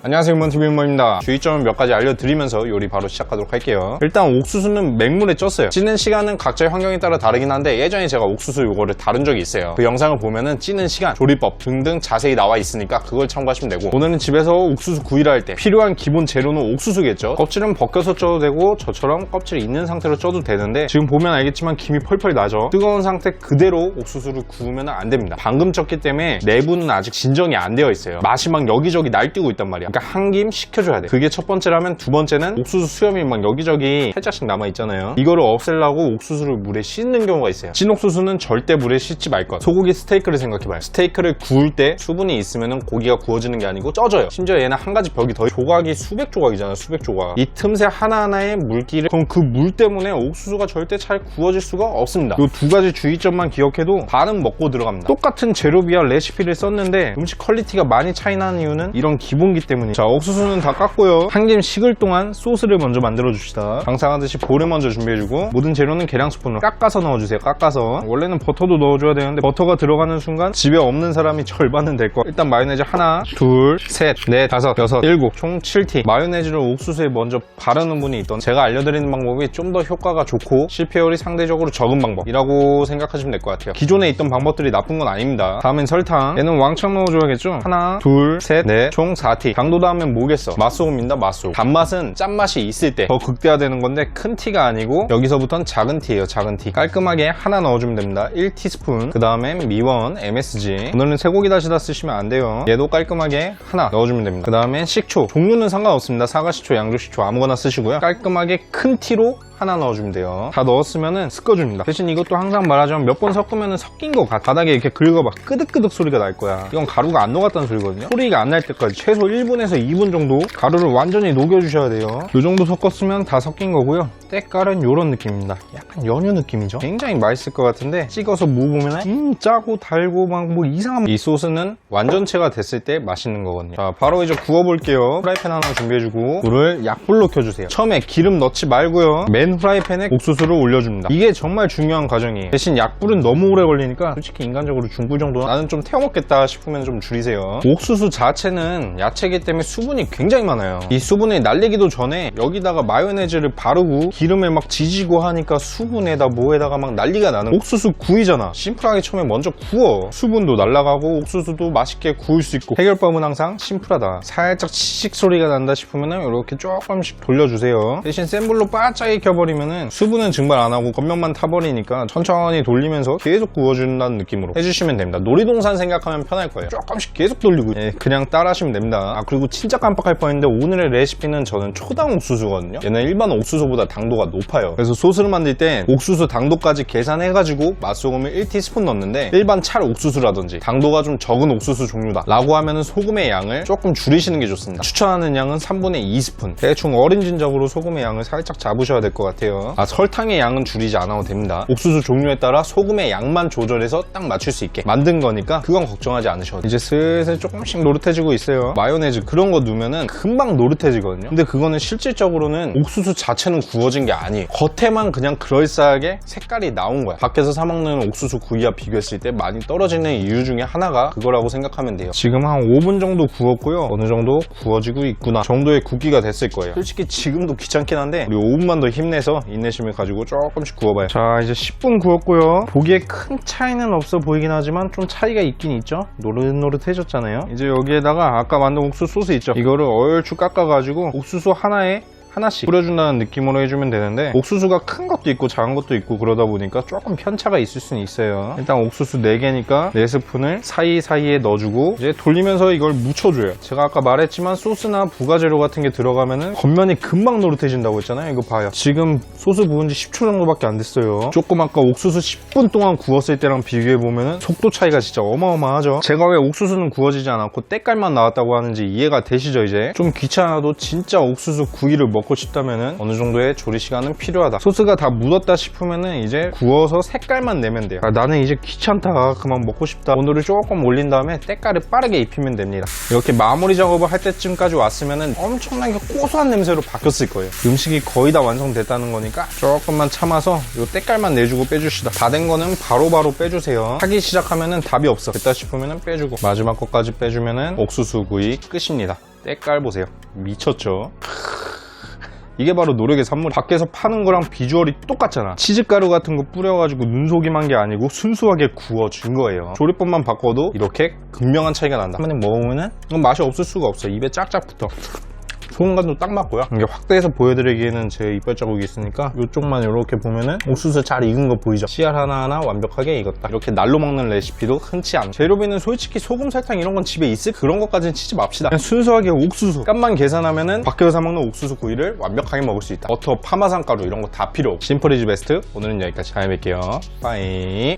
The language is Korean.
안녕하세요 문TV 윤모입니다. 주의점을 몇 가지 알려드리면서 요리 바로 시작하도록 할게요. 일단 옥수수는 맹물에 쪘어요. 찌는 시간은 각자의 환경에 따라 다르긴 한데 예전에 제가 옥수수 요거를 다룬 적이 있어요. 그 영상을 보면은 찌는 시간, 조리법 등등 자세히 나와 있으니까 그걸 참고하시면 되고 오늘은 집에서 옥수수 구이를 할 때 필요한 기본 재료는 옥수수겠죠? 껍질은 벗겨서 쪄도 되고 저처럼 껍질이 있는 상태로 쪄도 되는데 지금 보면 알겠지만 김이 펄펄 나죠? 뜨거운 상태 그대로 옥수수를 구우면 안 됩니다. 방금 쪘기 때문에 내부는 아직 진정이 안 되어 있어요. 맛이 막 여기저기 날뛰고 있단 말이야 그러니까 한 김 식혀줘야 돼 그게 첫 번째라면 두 번째는 옥수수 수염이 막 여기저기 살짝씩 남아 있잖아요. 이거를 없애려고 옥수수를 물에 씻는 경우가 있어요. 찐 옥수수는 절대 물에 씻지 말 것 소고기 스테이크를 생각해봐요. 스테이크를 구울 때 수분이 있으면 고기가 구워지는 게 아니고 쪄져요. 심지어 얘는 한 가지 벽이 더 조각이 수백 조각이잖아요. 수백 조각. 이 틈새 하나하나의 물기를 그럼 그 물 때문에 옥수수가 절대 잘 구워질 수가 없습니다. 이 두 가지 주의점만 기억해도 반은 먹고 들어갑니다. 똑같은 재료비와 레시피를 썼는데 음식 퀄리티가 많이 차이 나는 이유는 이런 기본기 때문 이에요. 자 옥수수는 다 깠고요. 한 김 식을 동안 소스를 먼저 만들어 줍시다. 항상하듯이 볼을 먼저 준비해주고 모든 재료는 계량 스푼으로 깎아서 넣어주세요. 깎아서. 원래는 버터도 넣어줘야 되는데 버터가 들어가는 순간 집에 없는 사람이 절반은 될거 일단 마요네즈 하나 둘셋넷 다섯 여섯 일곱 총 7티. 마요네즈를 옥수수에 먼저 바르는 분이 있던 제가 알려드리는 방법이 좀 더 효과가 좋고 실패율이 상대적으로 적은 방법이라고 생각하시면 될 것 같아요. 기존에 있던 방법들이 나쁜 건 아닙니다. 다음엔 설탕. 얘는 왕창 넣어줘야겠죠? 하나 둘셋넷총 4티 강도 다음엔 뭐겠어? 맛소금입니다 맛소금 단맛은 짠맛이 있을 때 더 극대화되는 건데 큰 티가 아니고 여기서부터는 작은 티예요 작은 티. 깔끔하게 하나 넣어주면 됩니다. 1티스푼. 그 다음엔 미원 MSG 오늘은 쇠고기 다시다 쓰시면 안 돼요. 얘도 깔끔하게 하나 넣어주면 됩니다. 그 다음엔 식초. 종류는 상관없습니다. 사과 식초 양조 식초 아무거나 쓰시고요. 깔끔하게 큰 티로 하나 넣어주면 돼요. 다 넣었으면은 섞어줍니다. 대신 이것도 항상 말하자면 몇 번 섞으면은 섞인 것 같아. 바닥에 이렇게 긁어봐 끄득끄득 소리가 날 거야. 이건 가루가 안 녹았다는 소리거든요. 소리가 안 날 때까지 최소 1분에서 2분 정도 가루를 완전히 녹여주셔야 돼요. 이 정도 섞었으면 다 섞인 거고요. 때깔은 이런 느낌입니다. 약간 연유 느낌이죠? 굉장히 맛있을 것 같은데 찍어서 먹으면 음 짜고 달고 막 뭐 이상한 이 소스는 완전체가 됐을 때 맛있는 거거든요. 자 바로 이제 구워볼게요. 프라이팬 하나 준비해주고 불을 약불로 켜주세요. 처음에 기름 넣지 말고요. 맨 프라이팬에 옥수수를 올려줍니다. 이게 정말 중요한 과정이에요. 대신 약불은 너무 오래 걸리니까 솔직히 인간적으로 중불 정도 나는 좀 태워 먹겠다 싶으면 좀 줄이세요. 옥수수 자체는 야채이기 때문에 수분이 굉장히 많아요. 이 수분이 날리기도 전에 여기다가 마요네즈를 바르고 기름에 막 지지고 하니까 수분에다 뭐에다가 막 난리가 나는 옥수수 구이잖아. 심플하게 처음에 먼저 구워. 수분도 날라가고 옥수수도 맛있게 구울 수 있고. 해결법은 항상 심플하다. 살짝 치식 소리가 난다 싶으면 이렇게 조금씩 돌려주세요. 대신 센 불로 바짝 익혀 버리면은 수분은 증발 안 하고 겉면만 타버리니까 천천히 돌리면서 계속 구워준다는 느낌으로 해주시면 됩니다. 놀이동산 생각하면 편할 거예요. 조금씩 계속 돌리고 예, 그냥 따라 하시면 됩니다. 아 그리고 진짜 깜빡할 뻔했는데 오늘의 레시피는 저는 초당 옥수수거든요. 얘는 일반 옥수수보다 당도가 높아요. 그래서 소스를 만들 때 옥수수 당도까지 계산해가지고 맛소금을 1티스푼 넣는데 일반 찰 옥수수라든지 당도가 좀 적은 옥수수 종류다 라고 하면은 소금의 양을 조금 줄이시는 게 좋습니다. 추천하는 양은 3분의 2스푼. 대충 어린진적으로 소금의 양을 살짝 잡으셔야 될 것 같아요 아 설탕의 양은 줄이지 않아도 됩니다. 옥수수 종류에 따라 소금의 양만 조절해서 딱 맞출 수 있게 만든 거니까 그건 걱정하지 않으셔도. 이제 슬슬 조금씩 노릇해지고 있어요. 마요네즈 그런 거 넣으면은 금방 노릇해지거든요. 근데 그거는 실질적으로는 옥수수 자체는 구워진 게 아니에요. 겉에만 그냥 그럴싸하게 색깔이 나온 거야. 밖에서 사 먹는 옥수수 구이와 비교했을 때 많이 떨어지는 이유 중에 하나가 그거라고 생각하면 돼요. 지금 한 5분 정도 구웠고요. 어느 정도 구워지고 있구나 정도의 굵기가 됐을 거예요. 솔직히 지금도 귀찮긴 한데 우리 5분만 더 힘내 서 인내심을 가지고 조금씩 구워봐요. 자 이제 10분 구웠고요. 보기에 큰 차이는 없어 보이긴 하지만 좀 차이가 있긴 있죠? 노릇노릇해졌잖아요. 이제 여기에다가 아까 만든 옥수수 소스 있죠? 이거를 얼추 깎아가지고 옥수수 하나에 하나씩 뿌려준다는 느낌으로 해주면 되는데 옥수수가 큰 것도 있고 작은 것도 있고 그러다 보니까 조금 편차가 있을 수는 있어요. 일단 옥수수 4개니까 4스푼을 사이사이에 넣어주고 이제 돌리면서 이걸 묻혀줘요. 제가 아까 말했지만 소스나 부가재료 같은 게 들어가면은 겉면이 금방 노릇해진다고 했잖아요. 이거 봐요. 지금 소스 부은 지 10초 정도밖에 안 됐어요. 조금 아까 옥수수 10분 동안 구웠을 때랑 비교해보면은 속도 차이가 진짜 어마어마하죠. 제가 왜 옥수수는 구워지지 않았고 때깔만 나왔다고 하는지 이해가 되시죠 이제? 좀 귀찮아도 진짜 옥수수 구이를 먹고 싶다면은 어느 정도의 조리 시간은 필요하다. 소스가 다 묻었다 싶으면은 이제 구워서 색깔만 내면 돼요. 아, 나는 이제 귀찮다. 그만 먹고 싶다. 온도를 조금 올린 다음에 때깔을 빠르게 입히면 됩니다. 이렇게 마무리 작업을 할 때쯤까지 왔으면은 엄청나게 고소한 냄새로 바뀌었을 거예요. 음식이 거의 다 완성됐다는 거니까 조금만 참아서 이 때깔만 내주고 빼주시다. 다 된 거는 바로바로 빼주세요. 하기 시작하면은 답이 없어. 됐다 싶으면은 빼주고 마지막 것까지 빼주면은 옥수수 구이 끝입니다. 때깔 보세요. 미쳤죠 이게 바로 노력의 산물 밖에서 파는 거랑 비주얼이 똑같잖아. 치즈가루 같은 거 뿌려가지고 눈속임한 게 아니고 순수하게 구워준 거예요. 조리법만 바꿔도 이렇게 극명한 차이가 난다. 한번 먹으면은 맛이 없을 수가 없어. 입에 짝짝 붙어 소금간도 딱 맞고요. 이게 확대해서 보여드리기에는 제 이빨 자국이 있으니까 이쪽만 이렇게 보면은 옥수수 잘 익은 거 보이죠? 씨알 하나하나 완벽하게 익었다. 이렇게 날로 먹는 레시피도 흔치 않아 재료비는 솔직히 소금 설탕 이런 건 집에 있을 그런 것까지는 치지 맙시다. 그냥 순수하게 옥수수. 값만 계산하면은 밖에서 사 먹는 옥수수 구이를 완벽하게 먹을 수 있다. 버터 파마산 가루 이런 거 다 필요 심플이즈 베스트. 오늘은 여기까지. 다음에 뵐게요. 빠이